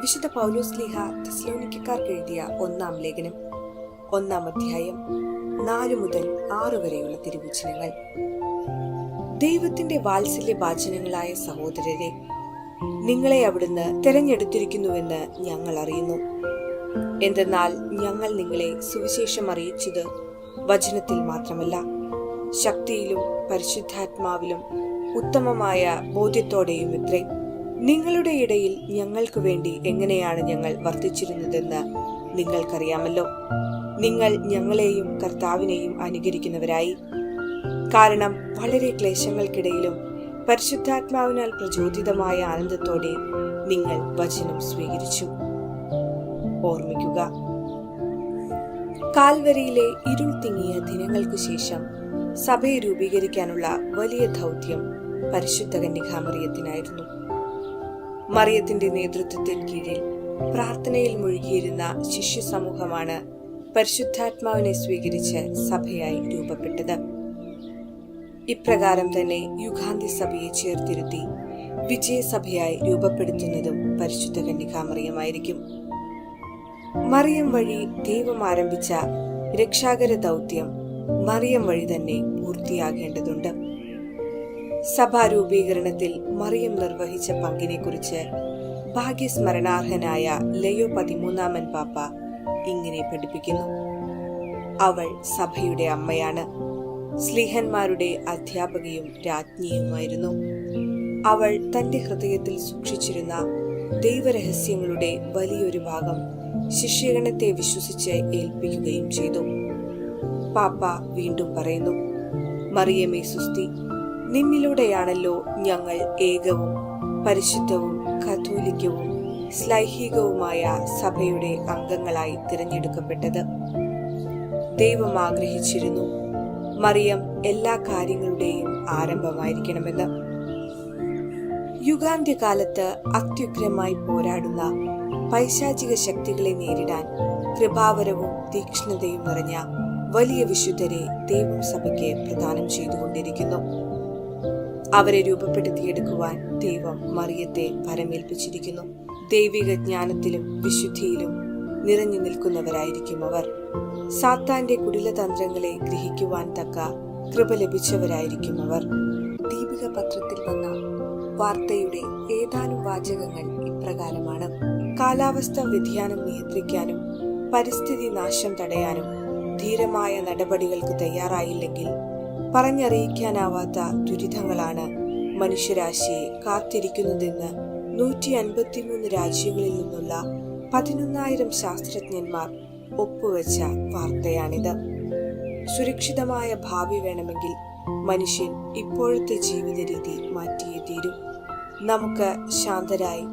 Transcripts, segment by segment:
വിശുദ്ധ പൗലോസ് ലീഹ തെസ്ലോണിക്കാർക്ക് എഴുതിയ ഒന്നാം ലേഖനം. ഒന്നാം അധ്യായം നാല് മുതൽ ആറ് വരെയുള്ള തിരുവചനങ്ങൾ. ദൈവത്തിന്റെ വാത്സല്യ വാചനങ്ങളായ സഹോദരരെ നിങ്ങളെ അവിടുന്ന് തെരഞ്ഞെടുത്തിരിക്കുന്നുവെന്ന് ഞങ്ങൾ അറിയുന്നു. എന്തെന്നാൽ ഞങ്ങൾ നിങ്ങളെ സുവിശേഷം അറിയിച്ചത് വചനത്തിൽ മാത്രമല്ല ശക്തിയിലും പരിശുദ്ധാത്മാവിലും ഉത്തമമായ ബോധ്യത്തോടെയും ഇത്രേ നിങ്ങളുടെ ഇടയിൽ ഞങ്ങൾക്ക് വേണ്ടി എങ്ങനെയാണ് ഞങ്ങൾ വർദ്ധിച്ചിരുന്നതെന്ന് നിങ്ങൾക്കറിയാമല്ലോ. നിങ്ങൾ ഞങ്ങളെയും കർത്താവിനെയും അനുകരിക്കുന്നവരായി. കാരണം വളരെ ക്ലേശങ്ങൾക്കിടയിലും പരിശുദ്ധാത്മാവിനാൽ പ്രചോദിതമായ ആനന്ദത്തോടെ നിങ്ങൾ വചനം സ്വീകരിച്ചു. ഓർമ്മിക്കുക കാൽവരിയിലെ ഇരുൾ തിങ്ങിയ ദിനങ്ങൾക്കു ശേഷം സഭയെ രൂപീകരിക്കാനുള്ള വലിയ ദൗത്യം പരിശുദ്ധ കന്യകാമറിയത്തിനായിരുന്നു. മറിയത്തിന്റെ നേതൃത്വത്തിൽ കീഴിൽ പ്രാർത്ഥനയിൽ മുഴുകിയിരുന്ന ശിഷ്യ സമൂഹമാണ് പരിശുദ്ധാത്മാവിനെ സ്വീകരിച്ച് സഭയായി രൂപപ്പെട്ടത്. ഇപ്രകാരം തന്നെ യുഗാന്തി സഭയെ ചേർത്തിരുത്തി വിജയസഭയായി രൂപപ്പെടുത്തുന്നതും പരിശുദ്ധ കന്യകാമറിയമായിരിക്കും. മറിയം വഴി ദൈവം ആരംഭിച്ച രക്ഷാകര ദൗത്യം മറിയം വഴി തന്നെ പൂർത്തിയാകേണ്ടതുണ്ട്. സഭാ രൂപീകരണത്തിൽ മറിയം നിർവഹിച്ച പങ്കിനെ പങ്കിനെക്കുറിച്ച് ഭാഗ്യസ്മരണാർഹനായ ലയോ പതിമൂന്നാമൻ പാപ്പ ഇങ്ങനെ പഠിപ്പിക്കുന്നു. അവൾ സഭയുടെ അമ്മയാണ്. സ്ലീഹന്മാരുടെ അധ്യാപകയും രാജ്ഞിയുമായിരുന്നു. അവൾ തന്റെ ഹൃദയത്തിൽ സൂക്ഷിച്ചിരുന്ന ദൈവരഹസ്യങ്ങളുടെ വലിയൊരു ഭാഗം ശിഷ്യഗണത്തെ വിശ്വസിച്ച് ഏൽപ്പിക്കുകയും ചെയ്തു. പാപ്പ വീണ്ടും പറയുന്നു മറിയമേ സുസ്തി നിന്നിലൂടെയാണല്ലോ ഞങ്ങൾ ഏകവും പരിശുദ്ധവും കത്തോലിക്കവും ശ്ലൈഹികവുമായ സഭയുടെ അംഗങ്ങളായി തിരഞ്ഞെടുക്കപ്പെട്ടത്. ദൈവം ആഗ്രഹിച്ചിരുന്നു മറിയം എല്ലാ കാര്യങ്ങളുടെയും ആരംഭമായിരിക്കണമെന്ന്. യുഗാന്ത്യകാലത്ത് അത്യുഗ്രമായി പോരാടുന്ന പൈശാചിക ശക്തികളെ നേരിടാൻ കൃപാവരവും തീക്ഷ്ണതയും നിറഞ്ഞ വലിയ വിശുദ്ധരെ ദൈവം സഭയ്ക്ക് പ്രദാനം ചെയ്തുകൊണ്ടിരിക്കുന്നു. അവരെ രൂപപ്പെടുത്തിയെടുക്കുവാൻ ദൈവം മറിയത്തെ പരമേൽപ്പിച്ചിരിക്കുന്നു. ദൈവിക ജ്ഞാനത്തിലും വിശുദ്ധിയിലും നിറഞ്ഞു നിൽക്കുന്നവരായിരിക്കും അവർ. സാത്താന്റെ കുടിലതന്ത്രങ്ങളെ ഗ്രഹിക്കുവാൻ തക്ക കൃപ ലഭിച്ചവരായിരിക്കും അവർ. ദീപിക പത്രത്തിൽ വന്ന വാർത്തയുടെ ഏതാനും വാചകങ്ങൾ ഇപ്രകാരമാണ്. കാലാവസ്ഥാ വ്യതിയാനം നിയന്ത്രിക്കാനും പരിസ്ഥിതി നാശം തടയാനും ധീരമായ നടപടികൾക്ക് തയ്യാറായില്ലെങ്കിൽ പറഞ്ഞറിയിക്കാനാവാത്ത ദുരിതങ്ങളാണ് മനുഷ്യരാശിയെ കാത്തിരിക്കുന്നതെന്ന് നൂറ്റി അൻപത്തിമൂന്ന് രാജ്യങ്ങളിൽ നിന്നുള്ള പതിനൊന്നായിരം ശാസ്ത്രജ്ഞന്മാർ ഒപ്പുവെച്ച വാർത്തയാണിത്. സുരക്ഷിതമായ ഭാവി വേണമെങ്കിൽ മനുഷ്യൻ ഇപ്പോഴത്തെ ജീവിത രീതി മാറ്റിയേ തീരൂ. നമുക്ക് ശാന്തരായി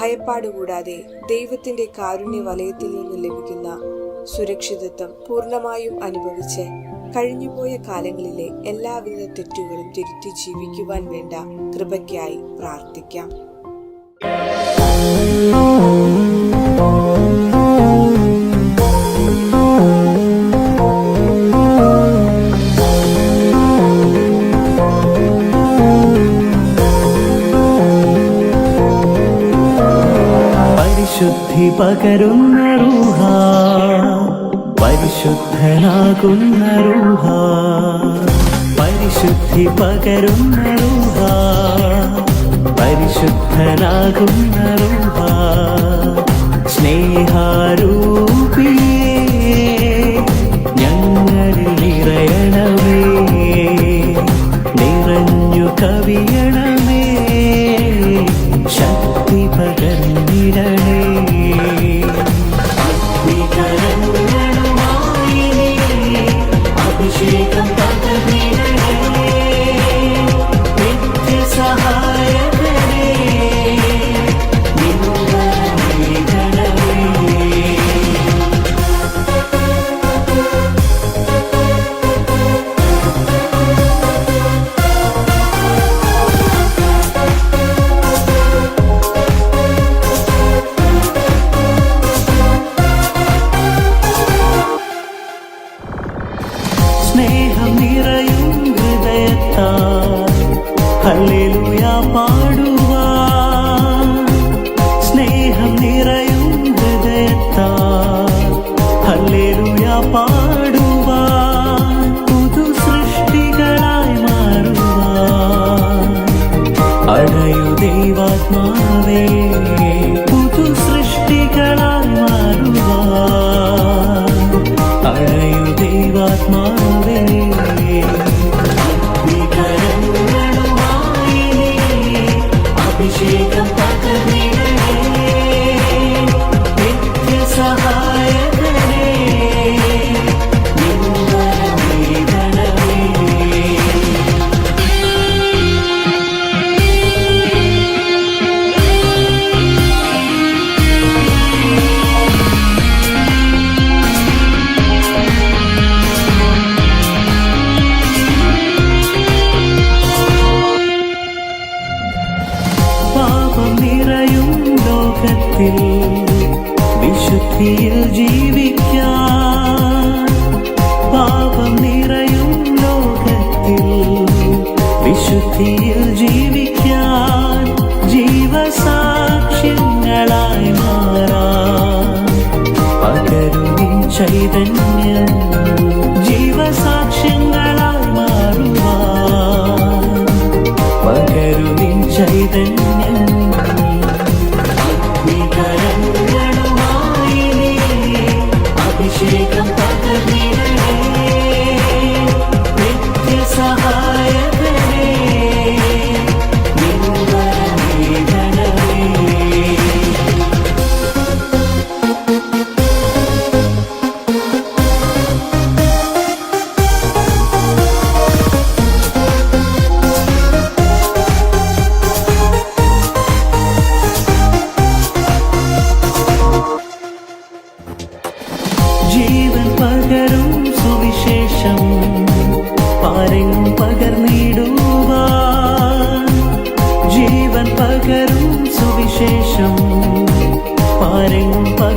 ഭയപ്പാട് കൂടാതെ ദൈവത്തിന്റെ കാരുണ്യ വലയത്തിൽ നിന്ന് ലഭിക്കുന്ന സുരക്ഷിതത്വം പൂർണമായും അനുഭവിച്ച് കഴിഞ്ഞുപോയ കാലങ്ങളിലെ എല്ലാവിധ തെറ്റുകളും തിരുത്തി ജീവിക്കുവാൻ വേണ്ട കൃപയ്ക്കായി പ്രാർത്ഥിക്കാം. ശുദ്ധി പകരുന്ന റൂഹ. പരിശുദ്ധനാകുന്ന റൂഹ പരിശുദ്ധി പകരുന്ന റൂഹ പരിശുദ്ധനാകുന്ന റൂഹ ஆத்மாவே ജീവസാക്ഷ്യങ്ങളായി മാറുവാൻ. പകരുവിൻ ചൈതന്യം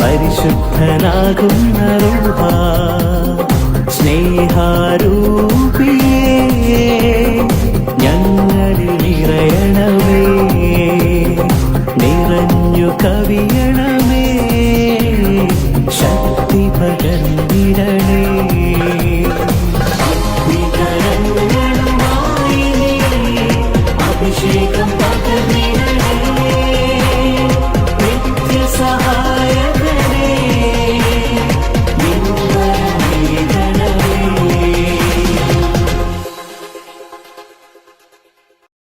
പരിശുദ്ധനാകുന്ന റൂഹ സ്നേഹാരൂപ